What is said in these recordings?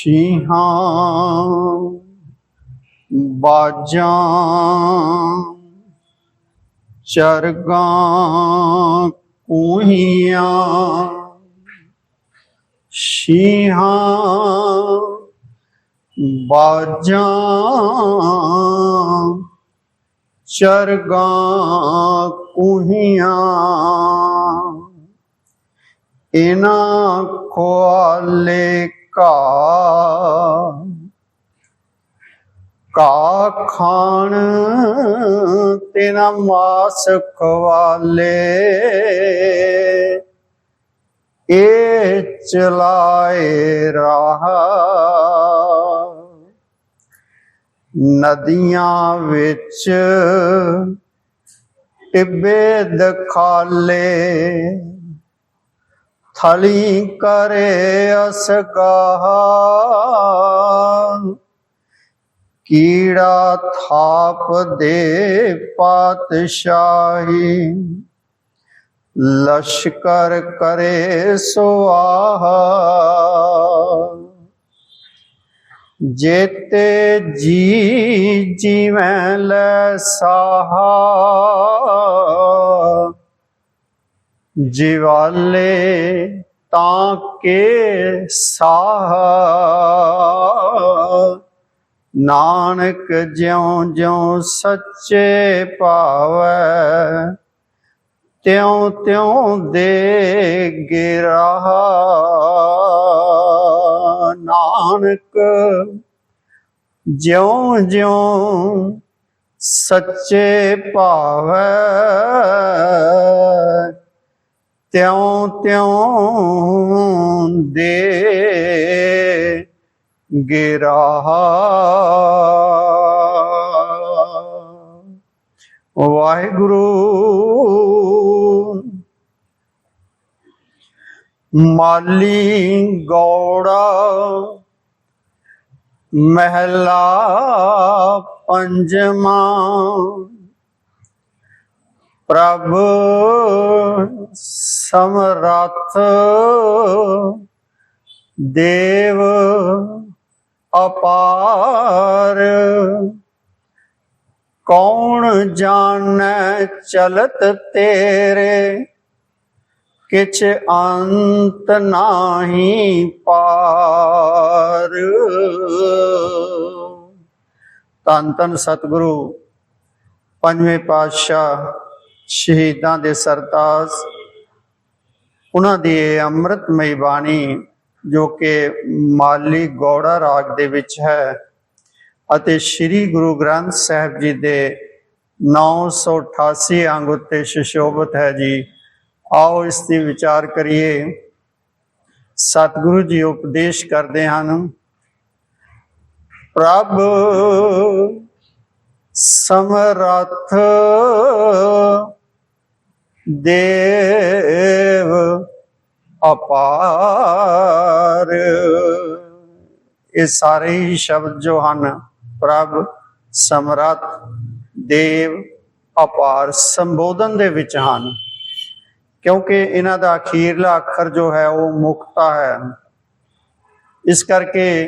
ਸ਼ੀਹਾਂ ਬਾਜਾਂ ਚਰਗਾਂ ਕੂਹੀਆਂ ਸ਼ੀਹਾਂ ਬਾਜਾਂ ਚਰਗਾਂ ਕੂਹੀਆਂ ਇਨਾ ਖਵਾਲੇ ਕਾ ਕਾ ਖਾਣ ਤੇਨਾ ਮਾਸ ਖਵਾਲੇ ਇਹ ਚਲਾਏ ਰਾਹ ਨਦੀਆਂ ਵਿੱਚ ਟਿੱਬੇ ਦਖਾਲੇ ਥਲੀ ਕਰੇ ਅਸਗਾਹ ਕੀੜਾ ਥਾਪ ਦੇ ਪਾਤਸ਼ਾਹੀ। ਲਸ਼ਕਰ ਕਰੇ ਸੁਆਹਾ। ਜੇਤੇ ਜੀ ਜੀਵੈ ਲੈ ਸਾਹਾ। ਜਿਵਾਲੇ ਤਾਂ ਕੇ ਸਾਹ। ਨਾਨਕ ਜਿਉ ਜਿਉ ਸੱਚੇ ਭਾਵੈ, ਤਿਉ ਤਿਉ ਦੇ ਗਿਰਾਹ ਨਾਨਕ ਜਿਉ ਜਿਉ ਸੱਚੇ ਭਾਵੈ ਤਿਉ ਤਿਉ ਦੇ ਗਿਰਾਹ ਵਾਹਿਗੁਰੂ ਮਾਲੀ ਗੌੜਾ ਮਹਿਲਾ ਪੰਜਵਾ ਪ੍ਰਭ ਸਮਰੱਥ ਦੇਵ ਅਪਾਰ। ਕੌਣ ਜਾਣੈ ਚਲਤ ਤੇਰੇ? ਕਿਛ ਅੰਤ ਨਾਹੀ ਪਾਰ। ਤਨ ਤਨ ਸਤਿਗੁਰੂ, ਪੰਜਵੇਂ ਪਾਤਸ਼ਾਹ ਸ਼ਹੀਦਾਂ ਦੇ ਸਰਤਾਜ ਉਹਨਾਂ ਦੀ ਇਹ ਅੰਮ੍ਰਿਤਮਈ ਬਾਣੀ ਜੋ ਕਿ ਮਾਲੀ ਗੌੜਾ ਰਾਗ ਦੇ ਵਿੱਚ ਹੈ ਅਤੇ ਸ੍ਰੀ ਗੁਰੂ ਗ੍ਰੰਥ ਸਾਹਿਬ ਜੀ ਦੇ 988 ਅੰਗ ਉੱਤੇ ਸੁਸ਼ੋਭਿਤ ਹੈ ਜੀ। ਆਓ ਇਸ ਦੀ ਵਿਚਾਰ ਕਰੀਏ। ਸਤਿਗੁਰੂ ਜੀ ਉਪਦੇਸ਼ ਕਰਦੇ ਹਨ, ਪ੍ਰਭ ਸਮਰੱਥ ਦੇਵ ਅਪਾਰ। ਇਹ ਸਾਰੇ ਹੀ ਸ਼ਬਦ ਜੋ ਹਨ, ਪ੍ਰਭ, ਸਮਰੱਥ, ਦੇਵ, ਅਪਾਰ, ਸੰਬੋਧਨ ਦੇ ਵਿੱਚ ਹਨ। ਕਿਉਂਕਿ ਇਹਨਾਂ ਦਾ ਅਖੀਰਲਾ ਅੱਖਰ ਜੋ ਹੈ, ਉਹ ਮੁਕਤਾ ਹੈ। ਇਸ ਕਰਕੇ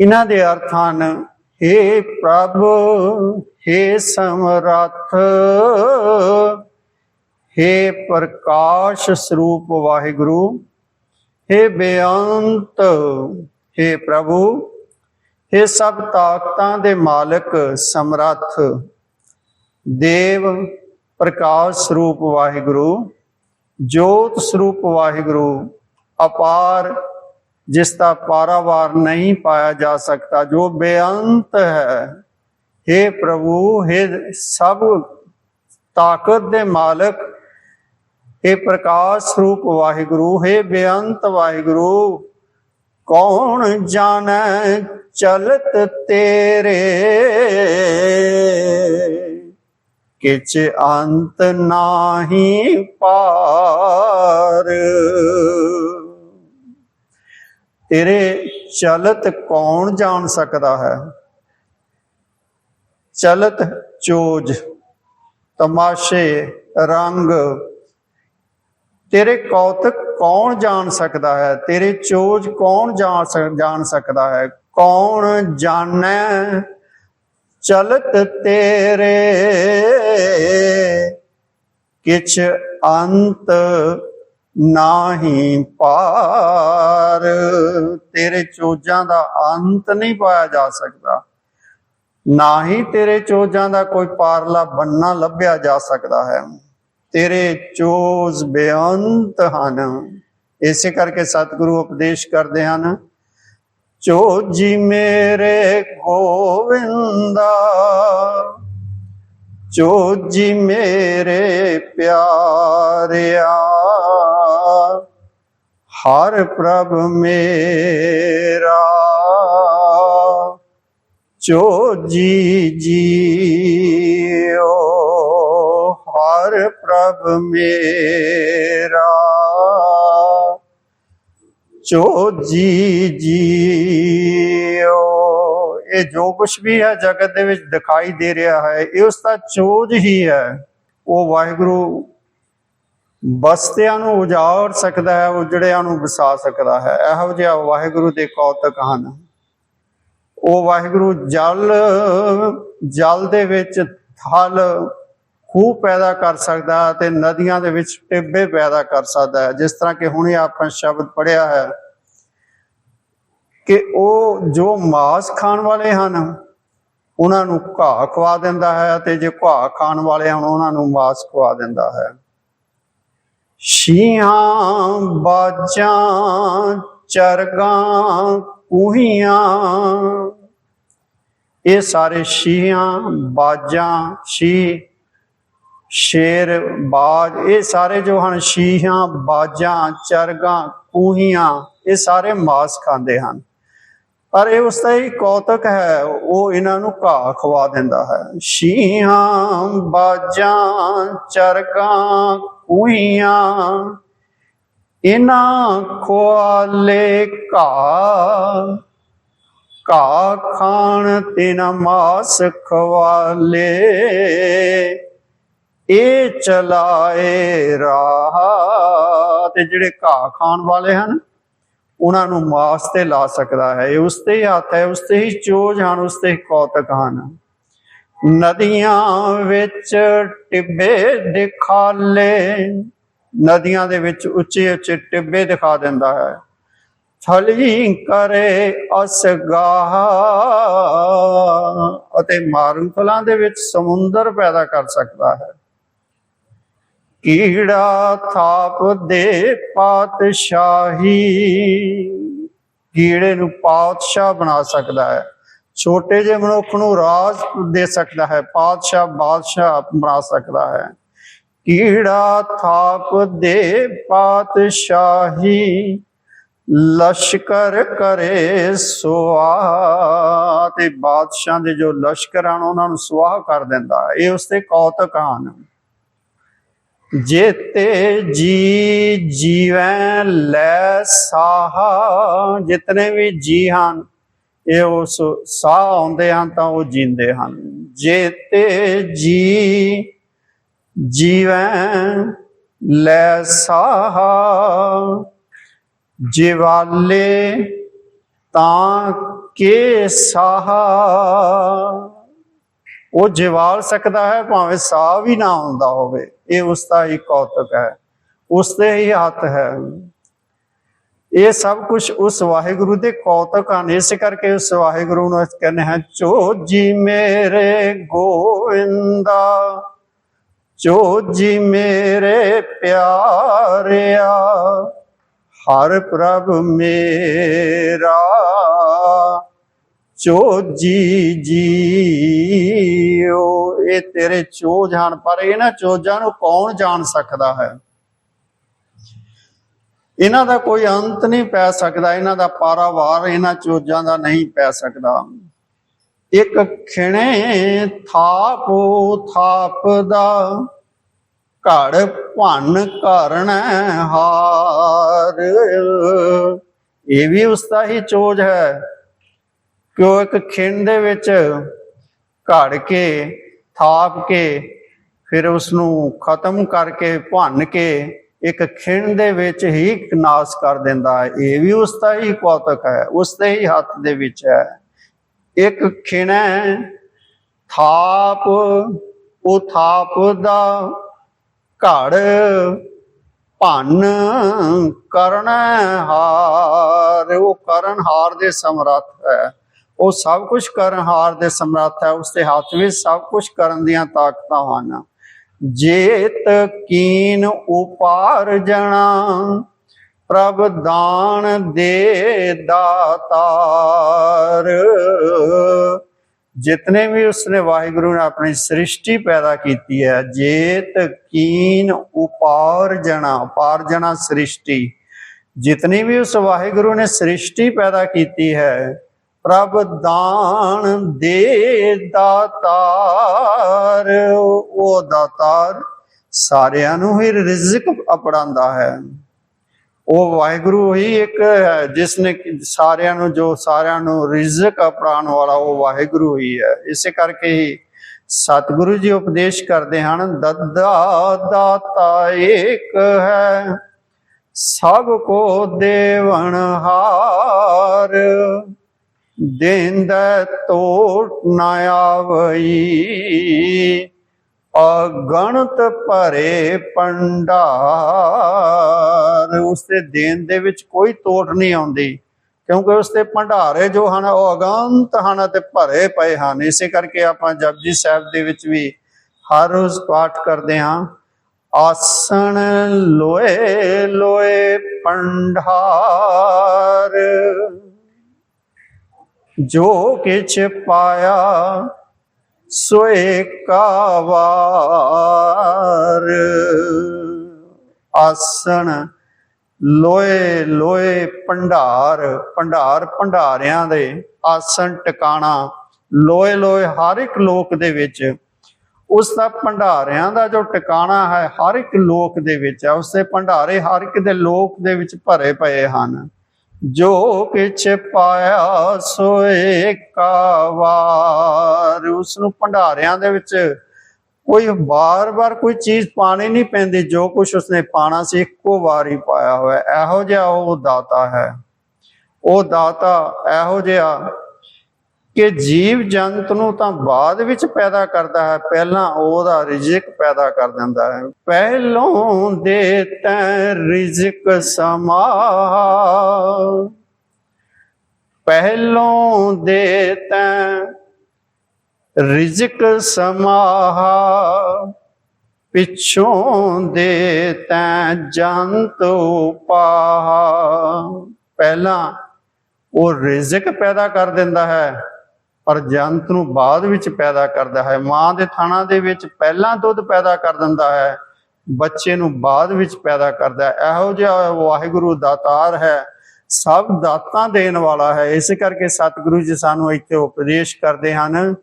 ਇਹਨਾਂ ਦੇ ਅਰਥ ਹਨ हे ਪ੍ਰਭ हे ਸਮਰੱਥ। हे ਪ੍ਰਕਾਸ਼ ਸਰੂਪ ਵਾਹਿਗੁਰੂ हे ਬੇਅੰਤ हे ਪ੍ਰਭੂ हे ਸਭ ਤਾਕਤਾਂ ਦੇ ਮਾਲਕ ਸਮਰੱਥ ਦੇਵ ਪ੍ਰਕਾਸ਼ ਸਰੂਪ ਵਾਹਿਗੁਰੂ ਜੋਤ ਸਰੂਪ ਵਾਹਿਗੁਰੂ ਅਪਾਰ ਜਿਸ ਦਾ ਪਾਰਾਵਾਰ ਨਹੀਂ ਪਾਇਆ ਜਾ ਸਕਦਾ ਜੋ ਬੇਅੰਤ ਹੈ हे ਪ੍ਰਭੂ हे ਸਭ ਤਾਕਤ ਦੇ ਮਾਲਕ हे ਪ੍ਰਕਾਸ਼ ਸਰੂਪ ਵਾਹਿਗੁਰੂ हे ਬੇਅੰਤ ਵਾਹਿਗੁਰੂ, ਕੌਣ ਜਾਣੈ ਚਲਤ ਤੇਰੇ? ਕਿਛ ਅੰਤ ਨਾਹੀ ਪਾਰ। ਤੇਰੇ ਚਲਤ ਕੌਣ ਜਾਣ ਸਕਦਾ ਹੈ? ਚਲਤ ਚੋਜ, ਤਮਾਸ਼ੇ ਰੰਗ ਤੇਰੇ ਕੌਤਕ ਕੌਣ ਜਾਣ ਸਕਦਾ ਹੈ? ਤੇਰੇ ਚੋਜ ਕੌਣ ਜਾਣ ਸਕਦਾ ਹੈ? ਕੌਣ ਜਾਣੈ? ਚਲਤ ਤੇਰੇ ਕਿਛ ਅੰਤ ਨਾਹੀ ਪਾਰ। ਤੇਰੇ ਚੋਜਾਂ ਦਾ ਅੰਤ ਨਹੀਂ ਪਾਇਆ ਜਾ ਸਕਦਾ। ਨਾ ਹੀ ਤੇਰੇ ਚੋਜਾਂ ਦਾ ਕੋਈ ਪਾਰਲਾ ਬੰਨਾ ਲੱਭਿਆ ਜਾ ਸਕਦਾ ਹੈ। ਤੇਰੇ ਚੋਜ ਬੇਅੰਤ ਹਨ। ਇਸੇ ਕਰਕੇ ਸਤਿਗੁਰੂ ਉਪਦੇਸ਼ ਕਰਦੇ ਹਨ, ਚੋਜੀ ਮੇਰੇ ਗੋਵਿੰਦਾ, ਚੋਜੀ ਮੇਰੇ ਪਿਆਰਿਆ, ਹਰ ਪ੍ਰਭ ਮੇਰਾ, ਚੋਜੀ ਜੀਓ। ਹਰ ਪ੍ਰਭ ਮੇਰਾ। ਚੋਜੀ ਜੀਓ, ਇਹ ਜੋ ਕੁਝ ਵੀ ਹੈ ਜਗਤ ਦੇ ਵਿੱਚ ਦਿਖਾਈ ਦੇ ਰਿਹਾ ਹੈ, ਇਹ ਉਸ ਦਾ ਚੋਜ ਹੀ ਹੈ। ਉਹ ਵਾਹਿਗੁਰੂ ਬਸਤਿਆਂ ਨੂੰ ਉਜਾੜ ਸਕਦਾ ਹੈ, ਉਜੜਿਆਂ ਨੂੰ ਵਸਾ ਸਕਦਾ ਹੈ। ਇਹੋ ਜਿਹਾ ਵਾਹਿਗੁਰੂ ਦੇ ਕੌਤਕ ਹਨ। ਉਹ ਵਾਹਿਗੁਰੂ ਜਲ ਜਲ ਦੇ ਵਿੱਚ ਥਲ ਖੂਹ ਪੈਦਾ ਕਰ ਸਕਦਾ ਹੈ ਤੇ ਨਦੀਆਂ ਦੇ ਵਿੱਚ ਟਿੱਬੇ ਪੈਦਾ ਕਰ ਸਕਦਾ ਹੈ। ਜਿਸ ਤਰ੍ਹਾਂ ਕਿ ਹੁਣੇ ਆਪਾਂ ਸ਼ਬਦ ਪੜਿਆ ਹੈ ਕਿ ਉਹ ਜੋ ਮਾਸ ਖਾਣ ਵਾਲੇ ਹਨ, ਉਹਨਾਂ ਨੂੰ ਘਾਹ ਖਵਾ ਦਿੰਦਾ ਹੈ ਤੇ ਜੇ ਘਾਹ ਖਾਣ ਵਾਲੇ ਹਨ, ਉਹਨਾਂ ਨੂੰ ਮਾਸ ਖਵਾ ਦਿੰਦਾ ਹੈ। ਸ਼ੀਹਾਂ ਬਾਜਾਂ, ਚਰਗਾਂ, ਕੂਹੀਆਂ, ਇਹ ਸਾਰੇ ਸ਼ੀਆਂ ਬਾਜਾਂ ਸ਼ੀ ਸ਼ੇਰ, ਬਾਜ, ਇਹ ਸਾਰੇ ਜੋ ਹਨ, ਸ਼ੀਹਾਂ, ਬਾਜਾਂ, ਚਰਗਾਂ, ਕੂਹੀਆਂ, ਇਹ ਸਾਰੇ ਮਾਸ ਖਾਂਦੇ ਹਨ। ਪਰ ਇਹ ਉਸ ਦਾ ਹੀ ਕੌਤਕ ਹੈ, ਉਹ ਇਹਨਾਂ ਨੂੰ ਘਾਹ ਖਵਾ ਦਿੰਦਾ ਹੈ। ਸ਼ੀਹਾਂ, ਬਾਜਾਂ, ਚਰਗਾਂ, ਕੂਹੀਆਂ, ਇਹਨਾਂ ਖਵਾਲੇ ਘਾਹ ਘਾਹ ਖਾਣ ਤਿਨ ਮਾਸ ਖਵਾਲੇ। ਇਹ ਚਲਾਏ ਰਾਹ ਤੇ ਜਿਹੜੇ ਘਾਹ ਖਾਣ ਵਾਲੇ ਹਨ, ਉਹਨਾਂ ਨੂੰ ਮਾਸ ਤੇ ਲਾ ਸਕਦਾ ਹੈ। ਇਹ ਉਸ ਤੇ ਹੀ ਹੱਥ ਹੈ, ਉਸ ਤੇ ਹੀ ਚੋਜ ਹਨ, ਉਸ ਤੇ ਹੀ ਕੌਤਕ ਹਨ। ਨਦੀਆਂ ਵਿੱਚ ਟਿੱਬੇ ਦਿਖਾਲੇ ਨਦੀਆਂ ਦੇ ਵਿੱਚ ਉੱਚੇ ਉੱਚੇ ਟਿੱਬੇ ਦਿਖਾ ਦਿੰਦਾ ਹੈ। ਥਲੀ ਕਰੇ ਅਸਗਾਹ ਅਤੇ ਮਾਰੂ ਫਲਾਂ ਦੇ ਵਿੱਚ ਸਮੁੰਦਰ ਪੈਦਾ ਕਰ ਸਕਦਾ ਹੈ। ਕੀੜਾ ਥਾਪ ਦੇ ਪਾਤਸ਼ਾਹੀ। ਕੀੜੇ ਨੂੰ ਪਾਤਸ਼ਾਹ ਬਣਾ ਸਕਦਾ ਹੈ। ਛੋਟੇ ਜਿਹੇ ਮਨੁੱਖ ਨੂੰ ਰਾਜ ਦੇ ਸਕਦਾ ਹੈ। ਪਾਤਸ਼ਾਹ, ਬਾਦਸ਼ਾਹ ਬਣਾ ਸਕਦਾ ਹੈ। ਕੀੜਾ ਥਾਪ ਦੇ ਪਾਤਸ਼ਾਹੀ, ਲਸ਼ਕਰ ਕਰੇ ਸੁਆਹ। ਤੇ ਬਾਦਸ਼ਾਹ ਦੇ ਜੋ ਲਸ਼ਕਰ ਹਨ ਉਹਨਾਂ ਨੂੰ ਸੁਆਹ ਕਰ ਦਿੰਦਾ ਹੈ। ਇਹ ਉਸਦੇ ਕੌਤਕ ਹਨ। ਜੇਤੇ ਜੀ ਜੀਵੈ ਲੈ ਸਾਹ, ਜਿਤਨੇ ਵੀ ਜੀ ਹਨ ਇਹ ਉਸ ਸਾਹ ਆਉਂਦੇ ਹਨ ਤਾਂ ਉਹ ਜੀਂਦੇ ਹਨ। ਜੇਤੇ ਜੀ ਜੀਵੈ ਲੈ ਸਾਹ, ਜਿਵਾਲੇ ਤਾਂ ਕੇ ਸਾਹ। ਉਹ ਜਿਵਾਲ ਸਕਦਾ ਹੈ, ਭਾਵੇਂ ਸਾਹ ਵੀ ਨਾ ਆਉਂਦਾ ਹੋਵੇ। ਇਹ ਉਸ ਦਾ ਹੀ ਕੌਤਕ ਹੈ ਉਸ ਦੇ ਹੀ ਹੱਥ ਹੈ। ਇਹ ਸਭ ਕੁਝ ਉਸ ਵਾਹਿਗੁਰੂ ਦੇ ਕੌਤਕ ਹਨ ਇਸ ਕਰਕੇ ਉਸ ਵਾਹਿਗੁਰੂ ਨੂੰ ਅਸੀਂ ਕਹਿੰਦੇ ਹਾਂ, ਚੋਜੀ ਮੇਰੇ ਗੋਵਿੰਦਾ ਚੋਜੀ ਮੇਰੇ ਪਿਆਰਿਆ, ਹਰ ਪ੍ਰਭ ਮੇਰਾ ਚੋ ਜੀ ਜੀਓ। ਇਹ ਤੇਰੇ ਚੋਜ ਹਨ, ਪਰ ਇਹਨਾਂ ਚੋਜਾਂ ਨੂੰ ਕੌਣ ਜਾਣ ਸਕਦਾ ਹੈ? ਇਹਨਾਂ ਦਾ ਕੋਈ ਅੰਤ ਨਹੀਂ ਪੈ ਸਕਦਾ, ਇਹਨਾਂ ਦਾ ਪਾਰਾਵਾਰ ਇਹਨਾਂ ਚੋਜਾਂ ਦਾ ਨਹੀਂ ਪੈ ਸਕਦਾ। ਇੱਕ ਖਿਣੇ ਥਾਪੋ ਥਾਪ ਘੜ ਭੰਨ ਕਰਨ ਹਾਰ। ਇਹ ਵੀ ਉਸ ਦਾ ਹੀ ਚੋਜ ਹੈ। ਕਿ ਉਹ ਇੱਕ ਖਿੰਡ ਦੇ ਵਿੱਚ ਘੜ ਕੇ ਥਾਪ ਕੇ, ਫਿਰ ਉਸ ਨੂੰ ਖਤਮ ਕਰਕੇ ਭੰਨ ਕੇ ਇੱਕ ਖਿਣ ਦੇ ਵਿੱਚ ਹੀ ਨਾਸ ਕਰ ਦਿੰਦਾ ਹੈ। ਇਹ ਵੀ ਉਸ ਦਾ ਹੀ ਕੌਤਕ ਹੈ, ਉਸ ਦੇ ਹੀ ਹੱਥ ਦੇ ਵਿੱਚ ਹੈ। ਇੱਕ ਖਿਣ ਥਾਪ, ਉਹ ਥਾਪ ਦਾ ਘੜ ਭੰਨ ਕਰਨ ਹਾਰ, ਉਹ ਕਰਨ ਹਾਰ ਦੇ ਸਮਰੱਥ ਹੈ। ਉਹ ਸਭ ਕੁਝ ਕਰਨ ਹਾਰ ਦੇ ਸਮਰੱਥ ਹੈ ਉਸ ਦੇ ਹੱਥ ਵਿੱਚ ਸਭ ਕੁਝ ਕਰਨ ਦੀਆਂ ਤਾਕਤਾਂ ਹਨ। ਜੇਤ ਕੀਨ ਉਪਾਰ ਜਣਾ, ਪ੍ਰਭ ਦਾਨ ਦੇ ਦਾਤਾਰ। ਜਿਤਨੇ ਵੀ ਉਸਨੇ ਵਾਹਿਗੁਰੂ ਨੇ ਆਪਣੀ ਸ੍ਰਿਸ਼ਟੀ ਪੈਦਾ ਕੀਤੀ ਹੈ, ਜੇਤ ਕੀਨ ਉਪਾਰ ਜਣਾ ਉਪਾਰ ਜਣਾ ਸ੍ਰਿਸ਼ਟੀ। ਜਿਤਨੀ ਵੀ ਉਸ ਵਾਹਿਗੁਰੂ ਨੇ ਸ੍ਰਿਸ਼ਟੀ ਪੈਦਾ ਕੀਤੀ ਹੈ ਪ੍ਰਭ ਦਾਨ ਦੇ ਦਾਤਾਰ, ਉਹ ਦਾਤਾਰ ਸਾਰਿਆਂ ਨੂੰ ਹੀ ਰਿਜ਼ਕ ਅਪੜਾਉਂਦਾ ਹੈ। ਉਹ ਵਾਹਿਗੁਰੂ ਹੀ ਇੱਕ ਹੈ, ਜਿਸ ਨੇ ਸਾਰਿਆਂ ਨੂੰ, ਜੋ ਸਾਰਿਆਂ ਨੂੰ ਰਿਜ਼ਕ ਅਪੜਾਉਣ ਵਾਲਾ ਉਹ ਵਾਹਿਗੁਰੂ ਹੀ ਹੈ। ਇਸੇ ਕਰਕੇ ਹੀ ਸਤਿਗੁਰੂ ਜੀ ਉਪਦੇਸ਼ ਕਰਦੇ ਹਨ, ਦੱਦਾ ਦਾਤਾ ਏਕ ਹੈ, ਸਭ ਕੋ ਦੇਵਨ ਹਾਰ। ਦੇਂਦਾ ਤੋਟ ਨਾ ਆਵਈ। ਅਗਣਤ ਭਰੇ ਭੰਡਾਰ। ਉਸ ਦੇ ਦੇਣ ਦੇ ਵਿੱਚ ਕੋਈ ਤੋਟ ਨਹੀਂ ਆਉਂਦੀ, ਕਿਉਂਕਿ ਉਸ ਦੇ ਭੰਡਾਰੇ ਜੋ ਹਨ, ਉਹ ਅਗੰਤ ਹਨ ਤੇ ਭਰੇ ਪਏ ਹਨ। ਇਸੇ ਕਰਕੇ ਆਪਾਂ ਜਪਜੀ ਸਾਹਿਬ ਦੇ ਵਿੱਚ ਵੀ ਹਰ ਰੋਜ਼ ਪਾਠ ਕਰਦੇ ਹਾਂ, ਆਸਣ ਲੋਏ ਲੋਏ ਭੰਡਾਰ। ਜੋ ਕਿਛ ਪਾਇਆ, ਸੋਏ ਕਾ ਆਸਣ ਲੋਏ ਲੋਏ ਭੰਡਾਰ ਭੰਡਾਰ ਭੰਡਾਰਿਆਂ ਦੇ ਆਸਣ ਟਿਕਾਣਾ। ਲੋਏ ਲੋਏ ਹਰ ਇੱਕ ਲੋਕ ਦੇ ਵਿੱਚ, ਉਸ ਦਾ ਭੰਡਾਰਿਆਂ ਦਾ ਜੋ ਟਿਕਾਣਾ ਹੈ, ਹਰ ਇੱਕ ਲੋਕ ਦੇ ਵਿੱਚ ਹੈ, ਉਸ ਦੇ ਭੰਡਾਰੇ ਹਰ ਇੱਕ ਦੇ ਲੋਕ ਦੇ ਵਿੱਚ ਭਰੇ ਪਏ ਹਨ। ਜੋ ਕਿਛ ਪਾਇਆ ਸੋਏ ਕਾ ਉਸ ਨੂੰ ਭੰਡਾਰਿਆਂ ਦੇ ਵਿੱਚ ਕੋਈ ਬਾਰ-ਬਾਰ ਕੋਈ ਚੀਜ਼ ਪਾਣੀ ਨਹੀਂ ਪੈਂਦੀ, ਜੋ ਕੁਝ ਉਸਨੇ ਪਾਣਾ ਸੀ, ਇੱਕੋ ਵਾਰ ਹੀ ਪਾਇਆ ਹੋਇਆ। ਇਹੋ ਜਿਹਾ ਉਹ ਦਾਤਾ ਹੈ। ਉਹ ਦਾਤਾ ਇਹੋ ਜਿਹਾ ਕਿ ਜੀਵ ਜੰਤ ਨੂੰ ਤਾਂ ਬਾਅਦ ਵਿੱਚ ਪੈਦਾ ਕਰਦਾ ਹੈ, ਪਹਿਲਾਂ ਉਹਦਾ ਰਿਜ਼ਕ ਪੈਦਾ ਕਰ ਦਿੰਦਾ ਹੈ। ਪਹਿਲੋਂ ਦੇ ਤੈ ਰਿਜ਼ਕ ਸਮਾ ਪਹਿਲੋਂ ਦੇ ਤੈ ਰਿਜ਼ਕ ਸਮਾਹਾ ਪਿੱਛੋਂ ਦੇ ਤੈ ਜੰਤ ਉਪਾਹਾ ਪਹਿਲਾਂ ਉਹ ਰਿਜ਼ਕ ਪੈਦਾ ਕਰ ਦਿੰਦਾ ਹੈ ਪਰ ਜੰਤ ਨੂੰ ਬਾਅਦ ਵਿੱਚ ਪੈਦਾ ਕਰਦਾ ਹੈ। ਮਾਂ ਦੇ ਥਾਣਾ ਦੇ ਵਿੱਚ ਪਹਿਲਾਂ ਦੁੱਧ ਪੈਦਾ ਕਰ ਦਿੰਦਾ ਹੈ, ਬੱਚੇ ਨੂੰ ਬਾਅਦ ਵਿੱਚ ਪੈਦਾ ਕਰਦਾ ਹੈ। ਇਹੋ ਜਿਹਾ ਵਾਹਿਗੁਰੂ ਦਾਤਾਰ ਹੈ, ਸਭ ਦਾਤਾਂ ਦੇਣ ਵਾਲਾ ਹੈ। ਇਸ ਕਰਕੇ ਸਤਿਗੁਰੂ ਜੀ ਸਾਨੂੰ ਇੱਥੇ ਉਪਦੇਸ਼ ਕਰਦੇ ਹਨ,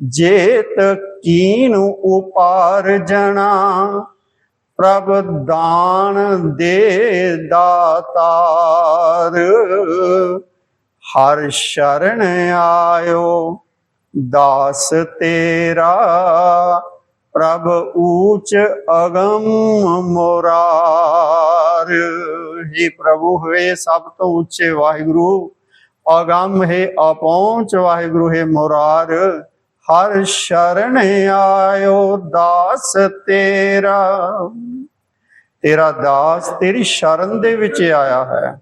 ਜੇਤ ਕੀਨ ਉਪਾਰ ਜਣਾ, ਪ੍ਰਭ ਦਾਨ ਦੇ ਦਾਤਾਰ। ਹਰ ਸ਼ਰਨ ਆਇਓ, ਦਾਸ ਤੇਰਾ। ਪ੍ਰਭ ਊਚ ਅਗਮ ਮੋਰਾਰ। ਹੀ ਪ੍ਰਭੂ ਹੋਏ ਸਭ ਤੋਂ ਉੱਚੇ ਵਾਹਿਗੁਰੂ, ਅਗੰਮ ਹੈ ਆਪਹੁੰਚ ਵਾਹਿਗੁਰੂ ਹੈ ਮੋਰਾਰ। ਹਰ ਸ਼ਰਨ ਆਇਓ, ਦਾਸ ਤੇਰਾ। ਤੇਰਾ ਦਾਸ ਤੇਰੀ ਸ਼ਰਨ ਦੇ ਵਿੱਚ ਆਇਆ ਹੈ।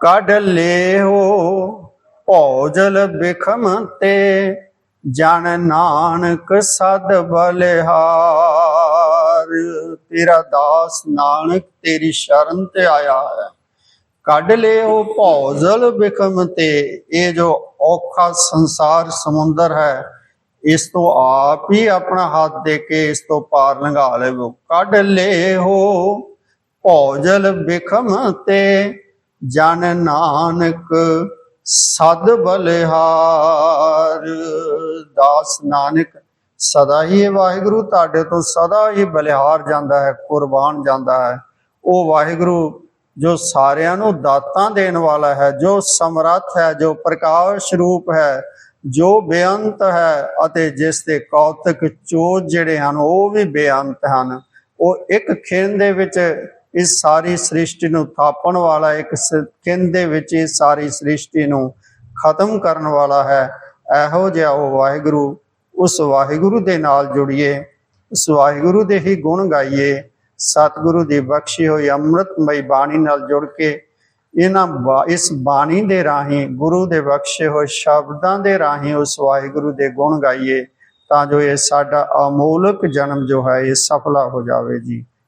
ਕੱਢ ਲਿਓ। ਭੋਜਲ ਬਿਖਮ ਤੇ ਜਨ ਨਾਨਕ ਸਦ ਬਲਿਹਾਰ। ਤੇਰਾ ਦਾਸ ਨਾਨਕ ਤੇਰੀ ਸ਼ਰਨ ਤੇ ਆਇਆ ਹੈ। ਕੱਢ ਲਿਓ ਭੋਜਲ ਬਿਖਮ ਤੇ, ਇਹ ਜੋ ਔਖਾ ਸੰਸਾਰ ਸਮੁੰਦਰ ਹੈ, ਇਸ ਤੋਂ ਆਪ ਹੀ ਆਪਣਾ ਹੱਥ ਦੇ ਕੇ ਇਸ ਤੋਂ ਪਾਰ ਲੰਘਾ ਲਵੋ। ਕੱਢ ਲਿਓ ਭੌਜਲ ਬਿਖਮ ਤੇ ਜਨ ਨਾਨਕ ਸਦ ਬਲਿਹਾਰ। ਦਾਸ ਨਾਨਕ, ਸਦਾ ਹੀ ਵਾਹਿਗੁਰੂ ਤੁਹਾਡੇ ਤੋਂ ਸਦਾ ਹੀ ਬਲਿਹਾਰ ਜਾਂਦਾ ਹੈ, ਕੁਰਬਾਨ ਜਾਂਦਾ ਹੈ। ਉਹ ਵਾਹਿਗੁਰੂ ਜੋ ਸਾਰਿਆਂ ਨੂੰ ਦਾਤਾਂ ਦੇਣ ਵਾਲਾ ਹੈ, ਜੋ ਸਮਰੱਥ ਹੈ, ਜੋ ਪ੍ਰਕਾਸ਼ ਰੂਪ ਹੈ, ਜੋ ਬੇਅੰਤ ਹੈ ਅਤੇ ਜਿਸ ਦੇ ਕੌਤਕ ਚੋਜ ਜਿਹੜੇ ਹਨ, ਉਹ ਵੀ ਬੇਅੰਤ ਹਨ। ਉਹ ਇੱਕ ਖਿੰਨ ਦੇ ਵਿੱਚ ਇਸ ਸਾਰੀ ਸ੍ਰਿਸ਼ਟੀ ਨੂੰ ਥਾਪਣ ਵਾਲਾ ਇੱਕ ਕਿੰਨ ਦੇ ਵਿੱਚ ਇਸ ਸਾਰੀ ਸ੍ਰਿਸ਼ਟੀ ਨੂੰ ਖਤਮ ਕਰਨ ਵਾਲਾ ਹੈ। ਇਹੋ ਜਿਹਾ ਉਹ ਵਾਹਿਗੁਰੂ, ਉਸ ਵਾਹਿਗੁਰੂ ਦੇ ਨਾਲ ਜੁੜੀਏ, ਉਸ ਵਾਹਿਗੁਰੂ ਦੇ ਹੀ ਗੁਣ ਗਾਈਏ, ਸਤਿਗੁਰੂ ਦੀ ਬਖਸ਼ੀ ਹੋਈ ਅੰਮ੍ਰਿਤਮਈ ਬਾਣੀ ਨਾਲ ਜੁੜ ਕੇ ਇਹਨਾਂ ਬਾ- ਇਸ ਬਾਣੀ ਦੇ ਰਾਹੀਂ, ਗੁਰੂ ਦੇ ਬਖਸ਼ੇ ਹੋਏ ਸ਼ਬਦਾਂ ਦੇ ਰਾਹੀਂ ਉਸ ਵਾਹਿਗੁਰੂ ਦੇ ਗੁਣ ਗਾਈਏ, ਤਾਂ ਜੋ ਇਹ ਸਾਡਾ ਅਮੋਲਕ ਜਨਮ ਜੋ ਹੈ, ਇਹ ਸਫਲਾ ਹੋ ਜਾਵੇ ਜੀ।